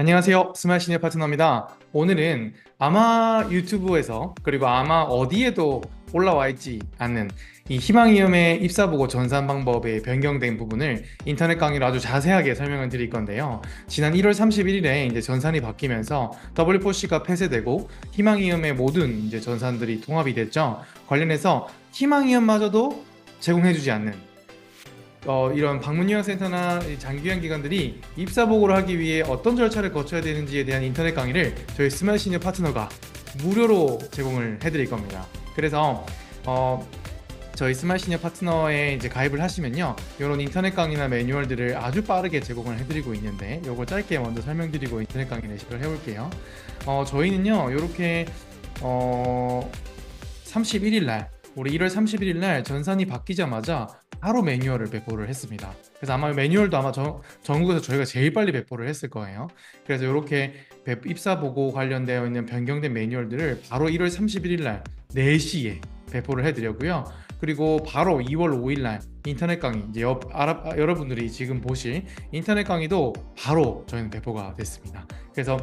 안녕하세요. 스마시니어 파트너입니다. 오늘은 아마 유튜브에서 그리고 아마 어디에도 올라와 있지 않는 이 희망이음의 입사보고 전산 방법의 변경된 부분을 인터넷 강의로 아주 자세하게 설명을 드릴 건데요. 지난 1월 31일에 이제 전산이 바뀌면서 W4C가 폐쇄되고 희망이음의 모든 이제 전산들이 통합이 됐죠. 관련해서 희망이음마저도 제공해주지 않는 어, 이런 방문요약센터나 이 장기요양 기관들이 입사 보고를 하기 위해 어떤 절차를 거쳐야 되는지에 대한 인터넷 강의를 저희 스마트 시니어 파트너가 무료로 제공을 해드릴 겁니다. 그래서 어, 저희 스마트 시니어 파트너에 이제 가입을 하시면요, 이런 인터넷 강의나 매뉴얼들을 아주 빠르게 제공을 해드리고 있는데, 이걸 짧게 먼저 설명드리고 인터넷 강의를 시작을 해볼게요. 어, 저희는요, 이렇게 어, 31일 날, 우리 1월 31일 날 전산이 바뀌자마자 바로 매뉴얼을 배포를 했습니다. 그래서 아마 매뉴얼도 아마 전, 전국에서 저희가 제일 빨리 배포를 했을 거예요. 그래서 이렇게 배- 입사 보고 관련되어 있는 변경된 매뉴얼들을 바로 1월 31일 날 4시에 배포를 해드렸고요. 그리고 바로 2월 5일 날 인터넷 강의 이제 여, 알아, 아, 여러분들이 지금 보실 인터넷 강의도 바로 저희는 배포가 됐습니다. 그래서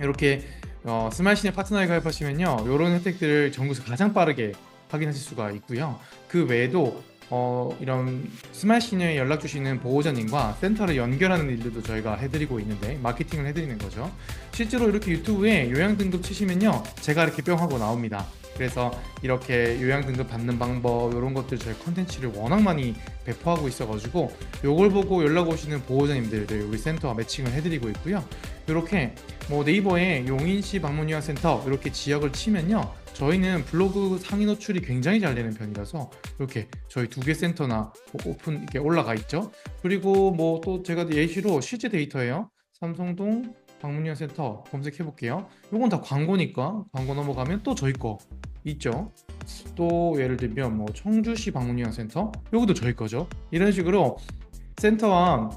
이렇게 어, 스마트시네 파트너에 가입하시면요 이런 혜택들을 전국에서 가장 빠르게 확인하실 수가 있고요. 그 외에도 어, 이런 스마트 시니어에 연락 주시는 보호자님과 센터를 연결하는 일들도 저희가 해드리고 있는데 마케팅을 해드리는 거죠. 실제로 이렇게 유튜브에 요양 등급 치시면요, 제가 이렇게 뿅 하고 나옵니다. 그래서 이렇게 요양 등급 받는 방법 이런 것들 저희 컨텐츠를 워낙 많이 배포하고 있어가지고 요걸 보고 연락 오시는 보호자님들을 우리 센터와 매칭을 해드리고 있고요. 이렇게 뭐 네이버에 용인시 방문요양센터 이렇게 지역을 치면요. 저희는 블로그 상위 노출이 굉장히 잘 되는 편이라서 이렇게 저희 두 개 센터나 오픈 이렇게 올라가 있죠. 그리고 뭐 또 제가 예시로 실제 데이터예요. 삼성동 방문요양 센터 검색해 볼게요. 요건 다 광고니까 광고 넘어가면 또 저희 거 있죠. 또 예를 들면 뭐 청주시 방문요양 센터 요것도 저희 거죠. 이런 식으로 센터와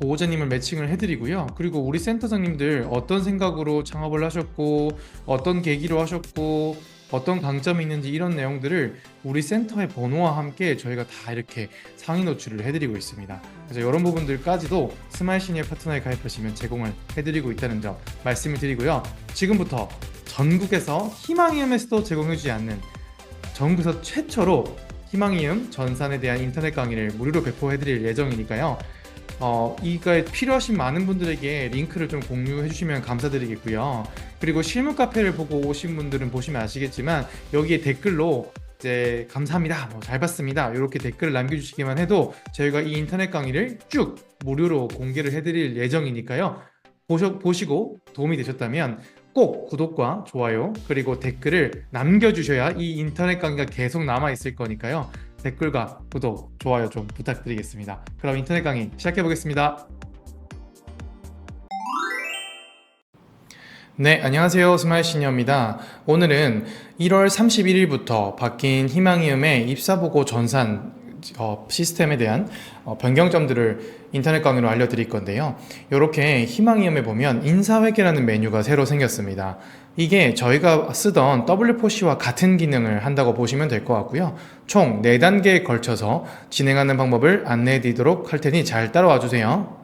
보호자님을 매칭을 해드리고요. 그리고 우리 센터장님들 어떤 생각으로 창업을 하셨고 어떤 계기로 하셨고 어떤 강점이 있는지 이런 내용들을 우리 센터의 번호와 함께 저희가 다 이렇게 상위 노출을 해드리고 있습니다. 그래서 이런 부분들까지도 스마일 시니어 파트너에 가입하시면 제공을 해드리고 있다는 점 말씀을 드리고요. 지금부터 전국에서 희망이음에서도 제공해주지 않는 전국에서 최초로 희망이음 전산에 대한 인터넷 강의를 무료로 배포해드릴 예정이니까요. 어, 이거에 필요하신 많은 분들에게 링크를 좀 공유해 주시면 감사드리겠고요. 그리고 실무 카페를 보고 오신 분들은 보시면 아시겠지만 여기에 댓글로 이제 감사합니다. 뭐 잘 봤습니다. 이렇게 댓글을 남겨주시기만 해도 저희가 이 인터넷 강의를 쭉 무료로 공개를 해드릴 예정이니까요. 보셔, 보시고 도움이 되셨다면 꼭 구독과 좋아요 그리고 댓글을 남겨주셔야 이 인터넷 강의가 계속 남아 있을 거니까요. 댓글과 구독, 좋아요 좀 부탁드리겠습니다. 그럼 인터넷 강의 시작해 보겠습니다. 네, 안녕하세요. 스마일 시니어입니다. 오늘은 1월 31일부터 바뀐 희망이음의 입사보고 전산 어, 시스템에 대한 어, 변경점들을 인터넷 강의로 알려드릴 건데요. 이렇게 희망이음에 보면 인사회계라는 메뉴가 새로 생겼습니다. 이게 저희가 쓰던 W4C와 같은 기능을 한다고 보시면 될 것 같고요. 총 4단계에 걸쳐서 진행하는 방법을 안내해 드리도록 할 테니 잘 따라와 주세요.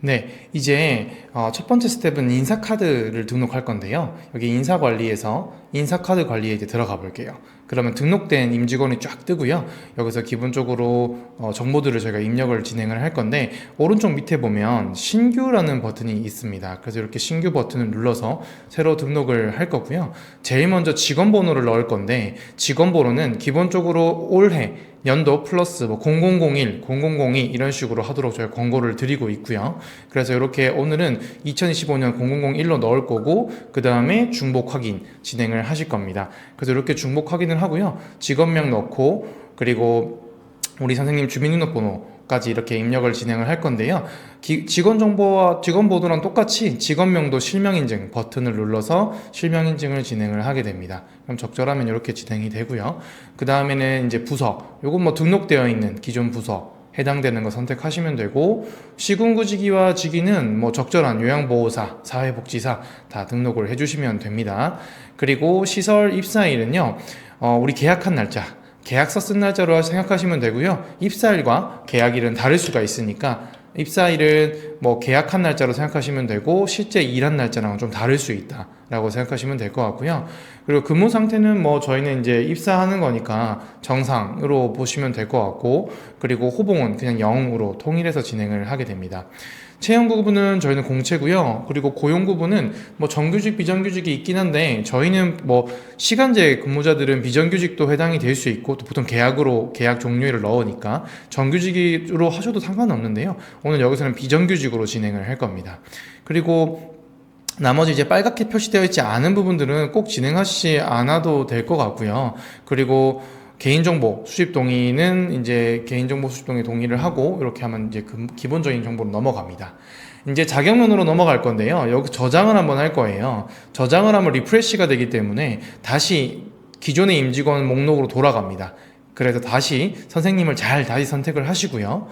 네, 이제 어, 첫 번째 스텝은 인사카드를 등록할 건데요. 여기 인사관리에서 인사카드 관리에 이제 들어가 볼게요. 그러면 등록된 임직원이 쫙 뜨고요. 여기서 기본적으로 어, 정보들을 저희가 입력을 진행을 할 건데 오른쪽 밑에 보면 신규라는 버튼이 있습니다. 그래서 이렇게 신규 버튼을 눌러서 새로 등록을 할 거고요. 제일 먼저 직원 번호를 넣을 건데 직원 번호는 기본적으로 올해 연도 플러스 뭐 0001, 0002 이런 식으로 하도록 저희 권고를 드리고 있고요. 그래서 이렇게 오늘은 2025년 0001로 넣을 거고 그 다음에 중복 확인 진행을 하실 겁니다. 그래서 이렇게 중복 확인을 하고요. 직원명 넣고 그리고 우리 선생님 주민등록번호 까지 이렇게 입력을 진행을 할 건데요. 기- 직원 정보와 직원 번호랑 똑같이 직원명도 실명 인증 버튼을 눌러서 실명 인증을 진행을 하게 됩니다. 그럼 적절하면 이렇게 진행이 되고요. 그 다음에는 이제 부서, 요건 뭐 등록되어 있는 기존 부서 해당되는 거 선택하시면 되고 시군구직위와 직위는 뭐 적절한 요양보호사, 사회복지사 다 등록을 해주시면 됩니다. 그리고 시설 입사일은요, 어, 우리 계약한 날짜 계약서 쓴 날짜로 생각하시면 되고요. 입사일과 계약일은 다를 수가 있으니까 입사일은 뭐 계약한 날짜로 생각하시면 되고 실제 일한 날짜랑 좀 다를 수 있다라고 생각하시면 될 것 같고요. 그리고 근무 상태는 뭐 저희는 이제 입사하는 거니까 정상으로 보시면 될 것 같고 그리고 호봉은 그냥 0으로 통일해서 진행을 하게 됩니다. 채용 구분은 저희는 공채고요. 그리고 고용 구분은 뭐 정규직 비정규직이 있긴 한데 저희는 뭐 시간제 근무자들은 비정규직도 해당이 될 수 있고 또 보통 계약으로 계약 종료일을 넣으니까 정규직으로 하셔도 상관없는데요. 오늘 여기서는 비정규직으로 진행을 할 겁니다. 그리고 나머지 이제 빨갛게 표시되어 있지 않은 부분들은 꼭 진행하시지 않아도 될 것 같고요. 그리고 개인정보 수집 동의는 이제 개인정보 수집 동의 동의를 하고 이렇게 하면 이제 그 기본적인 정보로 넘어갑니다. 이제 자격면으로 넘어갈 건데요. 여기 저장을 한번 할 거예요. 저장을 하면 리프레시가 되기 때문에 다시 기존의 임직원 목록으로 돌아갑니다. 그래서 다시 선생님을 잘 다시 선택을 하시고요.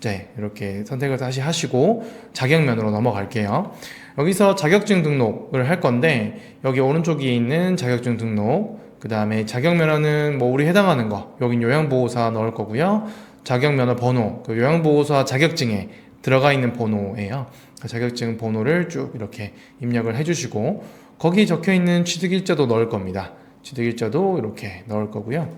네, 이렇게 선택을 다시 하시고 자격면으로 넘어갈게요. 여기서 자격증 등록을 할 건데 여기 오른쪽에 있는 자격증 등록 그 다음에 자격면허는 뭐 우리 해당하는 거 여긴 요양보호사 넣을 거고요. 자격면허 번호 그 요양보호사 자격증에 들어가 있는 번호예요. 그 자격증 번호를 쭉 이렇게 입력을 해주시고 거기 적혀 있는 취득일자도 넣을 겁니다. 취득일자도 이렇게 넣을 거고요.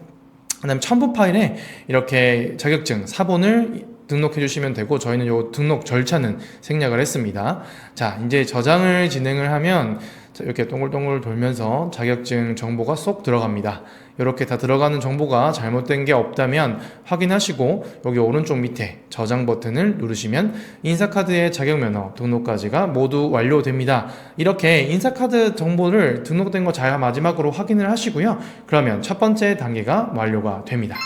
그다음 첨부 파일에 이렇게 자격증 사본을 등록해 주시면 되고 저희는 요 등록 절차는 생략을 했습니다. 자, 이제 저장을 진행을 하면 이렇게 동글동글 돌면서 자격증 정보가 쏙 들어갑니다. 이렇게 다 들어가는 정보가 잘못된 게 없다면 확인하시고 여기 오른쪽 밑에 저장 버튼을 누르시면 인사카드의 자격면허 등록까지가 모두 완료됩니다. 이렇게 인사카드 정보를 등록된 거 잘 마지막으로 확인을 하시고요. 그러면 첫 번째 단계가 완료가 됩니다.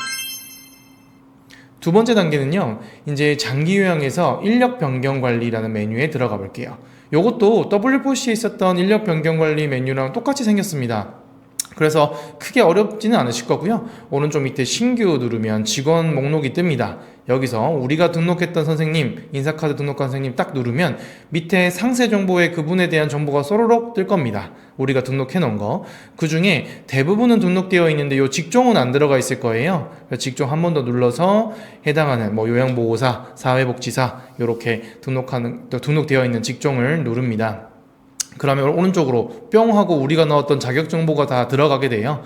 두 번째 단계는요, 이제 장기 요양에서 인력 변경 관리라는 메뉴에 들어가 볼게요. 요것도 W4C에 있었던 인력 변경 관리 메뉴랑 똑같이 생겼습니다. 그래서 크게 어렵지는 않으실 거고요. 오른쪽 밑에 신규 누르면 직원 목록이 뜹니다. 여기서 우리가 등록했던 선생님, 인사카드 등록한 선생님 딱 누르면 밑에 상세 정보에 그분에 대한 정보가 쏘로록 뜰 겁니다. 우리가 등록해 놓은 거. 그 중에 대부분은 등록되어 있는데 요 직종은 안 들어가 있을 거예요. 직종 한 번 더 눌러서 해당하는 뭐 요양보호사, 사회복지사 이렇게 등록하는 등록되어 있는 직종을 누릅니다. 그러면 오른쪽으로 뿅 하고 우리가 넣었던 자격 정보가 다 들어가게 돼요.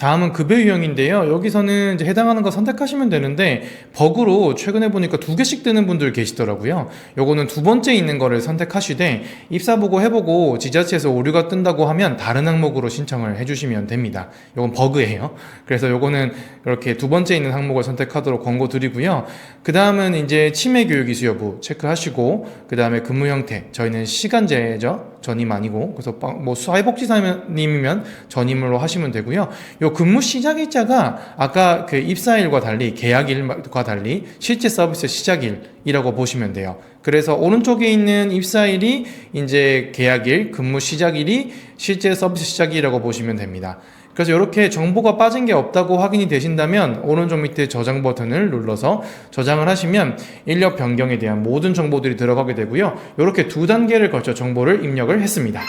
다음은 급여 유형인데요. 여기서는 이제 해당하는 거 선택하시면 되는데 버그로 최근에 보니까 두 개씩 뜨는 분들 계시더라고요. 요거는 두 번째 있는 거를 선택하시되 입사 보고 해보고 지자체에서 오류가 뜬다고 하면 다른 항목으로 신청을 해주시면 됩니다. 요건 버그예요. 그래서 요거는 이렇게 두 번째 있는 항목을 선택하도록 권고 드리고요. 그 다음은 이제 치매 교육 이수 여부 체크하시고 그 다음에 근무 형태 저희는 시간제죠. 전임 아니고 그래서 뭐 사회복지사님이면 전임으로 하시면 되고요. 요 근무 시작 일자가 아까 그 입사일과 달리 계약일과 달리 실제 서비스 시작일이라고 보시면 돼요. 그래서 오른쪽에 있는 입사일이 이제 계약일, 근무 시작일이 실제 서비스 시작일이라고 보시면 됩니다. 그래서 이렇게 정보가 빠진 게 없다고 확인이 되신다면 오른쪽 밑에 저장 버튼을 눌러서 저장을 하시면 인력 변경에 대한 모든 정보들이 들어가게 되고요. 이렇게 두 단계를 거쳐 정보를 입력을 했습니다.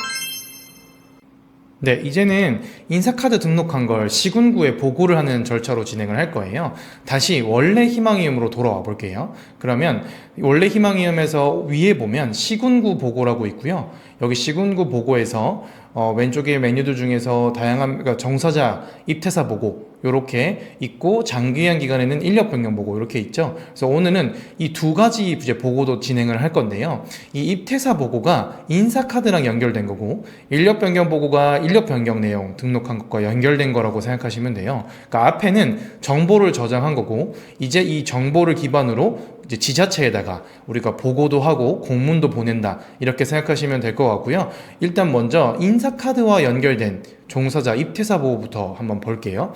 네, 이제는 인사카드 등록한 걸 시군구에 보고를 하는 절차로 진행을 할 거예요. 다시 원래 희망이음으로 돌아와 볼게요. 그러면 원래 희망이음에서 위에 보면 시군구 보고라고 있고요. 여기 시군구 보고에서 어, 왼쪽에 메뉴들 중에서 다양한 그러니까 정사자 입퇴사 보고 이렇게 있고 장기한 기간에는 인력 변경 보고 이렇게 있죠. 그래서 오늘은 이 두 가지 이제 보고도 진행을 할 건데요. 이 입퇴사 보고가 인사 카드랑 연결된 거고 인력 변경 보고가 인력 변경 내용 등록한 것과 연결된 거라고 생각하시면 돼요. 그러니까 앞에는 정보를 저장한 거고 이제 이 정보를 기반으로 이제 지자체에다가 우리가 보고도 하고 공문도 보낸다 이렇게 생각하시면 될 것 같고요. 일단 먼저 인사 카드와 연결된 종사자 입퇴사 보고부터 한번 볼게요.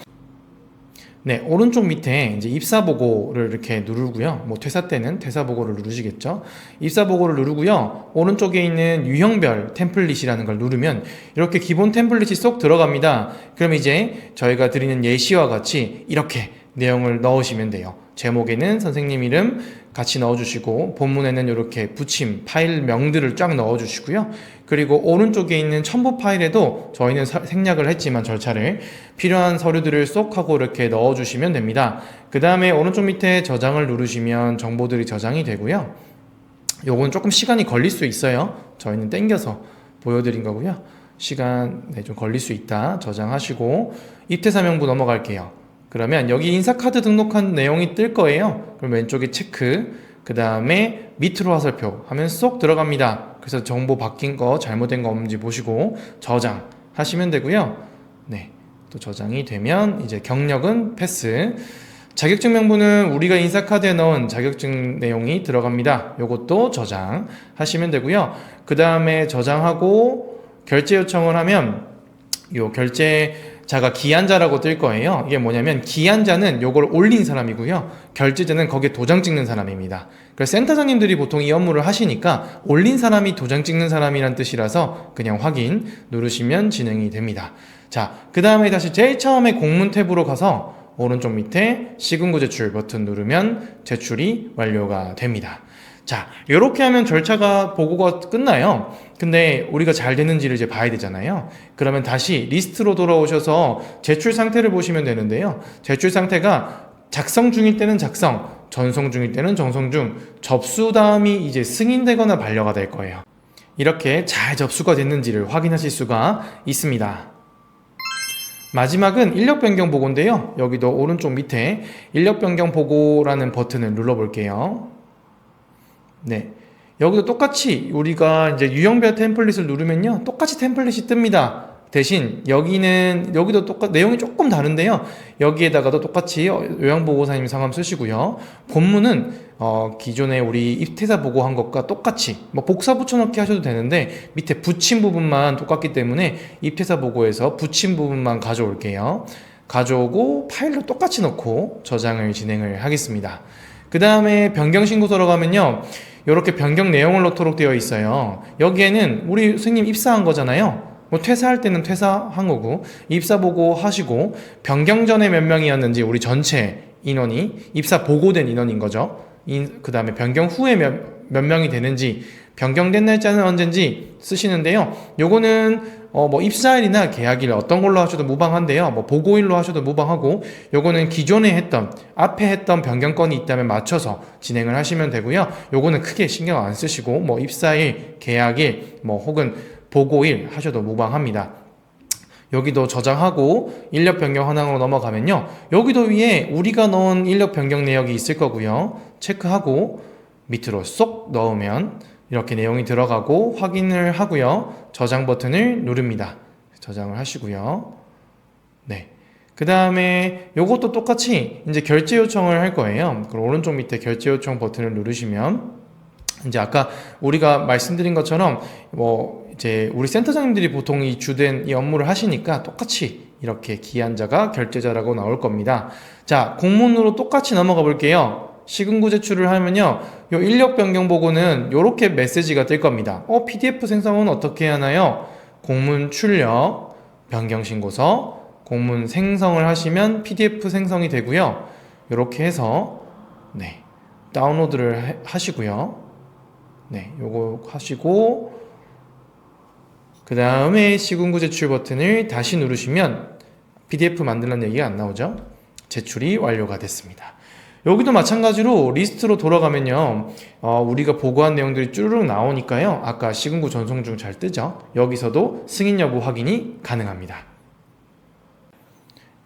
네, 오른쪽 밑에 이제 입사 보고를 이렇게 누르고요. 뭐 퇴사 때는 퇴사 보고를 누르시겠죠. 입사 보고를 누르고요. 오른쪽에 있는 유형별 템플릿이라는 걸 누르면 이렇게 기본 템플릿이 쏙 들어갑니다. 그럼 이제 저희가 드리는 예시와 같이 이렇게 내용을 넣으시면 돼요. 제목에는 선생님 이름 같이 넣어주시고 본문에는 이렇게 붙임 파일명들을 쫙 넣어주시고요. 그리고 오른쪽에 있는 첨부 파일에도 저희는 서- 생략을 했지만 절차를 필요한 서류들을 쏙 하고 이렇게 넣어주시면 됩니다. 그 다음에 오른쪽 밑에 저장을 누르시면 정보들이 저장이 되고요. 요건 조금 시간이 걸릴 수 있어요. 저희는 땡겨서 보여드린 거고요. 시간 네, 좀 걸릴 수 있다. 저장하시고 입퇴 사명부 넘어갈게요. 그러면 여기 인사카드 등록한 내용이 뜰 거예요. 그럼 왼쪽에 체크, 그 다음에 밑으로 화살표 하면 쏙 들어갑니다. 그래서 정보 바뀐 거 잘못된 거 없는지 보시고 저장 하시면 되고요. 네, 또 저장이 되면 이제 경력은 패스. 자격증 명부는 우리가 인사카드에 넣은 자격증 내용이 들어갑니다. 요것도 저장하시면 되고요. 그 다음에 저장하고 결제 요청을 하면 요 결제 자가 기한자라고 뜰 거예요. 이게 뭐냐면 기한자는 요걸 올린 사람이고요. 결제자는 거기에 도장 찍는 사람입니다. 그래서 센터장님들이 보통 이 업무를 하시니까 올린 사람이 도장 찍는 사람이란 뜻이라서 그냥 확인 누르시면 진행이 됩니다. 자, 그 다음에 다시 제일 처음에 공문 탭으로 가서 오른쪽 밑에 시군구 제출 버튼 누르면 제출이 완료가 됩니다. 자, 이렇게 하면 절차가 보고가 끝나요. 근데 우리가 잘 되는지를 이제 봐야 되잖아요. 그러면 다시 리스트로 돌아오셔서 제출 상태를 보시면 되는데요. 제출 상태가 작성 중일 때는 작성, 전송 중일 때는 전송 중, 접수 다음이 이제 승인되거나 반려가 될 거예요. 이렇게 잘 접수가 됐는지를 확인하실 수가 있습니다. 마지막은 인력 변경 보고인데요. 여기도 오른쪽 밑에 인력 변경 보고라는 버튼을 눌러 볼게요. 네. 여기도 똑같이 우리가 이제 유형별 템플릿을 누르면요. 똑같이 템플릿이 뜹니다. 대신 여기는 여기도 똑같 내용이 조금 다른데요. 여기에다가도 똑같이 요양보고사님 성함 쓰시고요. 본문은 어, 기존에 우리 입퇴사 보고한 것과 똑같이 뭐 복사 붙여넣기 하셔도 되는데 밑에 붙인 부분만 똑같기 때문에 입퇴사 보고에서 붙인 부분만 가져올게요. 가져오고 파일로 똑같이 넣고 저장을 진행을 하겠습니다. 그 다음에 변경 신고서로 가면요. 이렇게 변경 내용을 넣도록 되어 있어요. 여기에는 우리 선생님 입사한 거잖아요. 뭐 퇴사할 때는 퇴사한 거고 입사 보고 하시고 변경 전에 몇 명이었는지 우리 전체 인원이 입사 보고된 인원인 거죠. 그 다음에 변경 후에 몇, 몇 명이 되는지 변경된 날짜는 언젠지 쓰시는데요. 요거는 어 뭐 입사일이나 계약일 어떤 걸로 하셔도 무방한데요. 뭐 보고일로 하셔도 무방하고 요거는 기존에 했던 앞에 했던 변경건이 있다면 맞춰서 진행을 하시면 되고요. 요거는 크게 신경 안 쓰시고 뭐 입사일, 계약일 뭐 혹은 보고일 하셔도 무방합니다. 여기도 저장하고 인력 변경 현황으로 넘어가면요. 여기도 위에 우리가 넣은 인력 변경 내역이 있을 거고요. 체크하고 밑으로 쏙 넣으면 이렇게 내용이 들어가고 확인을 하고요. 저장 버튼을 누릅니다. 저장을 하시고요. 네. 그 다음에 요것도 똑같이 이제 결제 요청을 할 거예요. 그럼 오른쪽 밑에 결제 요청 버튼을 누르시면 이제 아까 우리가 말씀드린 것처럼 뭐 이제 우리 센터장님들이 보통 이 주된 이 업무를 하시니까 똑같이 이렇게 기한자가 결제자라고 나올 겁니다. 자, 공문으로 똑같이 넘어가 볼게요. 시근구 제출을 하면요. 요 인력 변경 보고는 요렇게 메시지가 뜰 겁니다. 어, PDF 생성은 어떻게 하나요? 공문 출력, 변경 신고서, 공문 생성을 하시면 PDF 생성이 되고요. 요렇게 해서 네. 다운로드를 해- 하시고요. 네, 요거 하시고 그 다음에 시군구 제출 버튼을 다시 누르시면 PDF 만들라는 얘기가 안 나오죠. 제출이 완료가 됐습니다. 여기도 마찬가지로 리스트로 돌아가면요, 어, 우리가 보고한 내용들이 쭈르륵 나오니까요, 아까 시군구 전송 중 잘 뜨죠. 여기서도 승인 여부 확인이 가능합니다.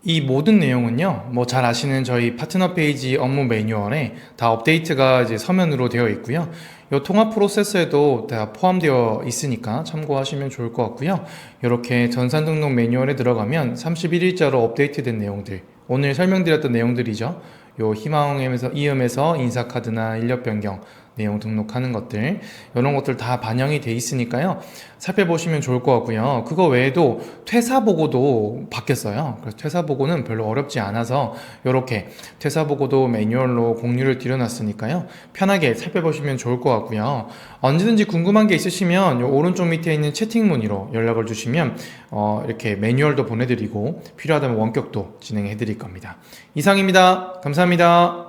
이 모든 내용은요, 뭐 잘 아시는 저희 파트너 페이지 업무 매뉴얼에 다 업데이트가 이제 서면으로 되어 있고요. 이 통합 프로세스에도 다 포함되어 있으니까 참고하시면 좋을 것 같고요. 이렇게 전산 등록 매뉴얼에 들어가면 31일자로 업데이트된 내용들, 오늘 설명드렸던 내용들이죠. 요 희망엠에서 이음에서 인사카드나 인력 변경 내용 등록하는 것들 이런 것들 다 반영이 돼 있으니까요. 살펴보시면 좋을 것 같고요. 그거 외에도 퇴사 보고도 바뀌었어요. 그래서 퇴사 보고는 별로 어렵지 않아서 이렇게 퇴사 보고도 매뉴얼로 공유를 드려놨으니까요. 편하게 살펴보시면 좋을 것 같고요. 언제든지 궁금한 게 있으시면 요 오른쪽 밑에 있는 채팅 문의로 연락을 주시면 어, 이렇게 매뉴얼도 보내드리고 필요하다면 원격도 진행해 드릴 겁니다. 이상입니다. 감사합니다.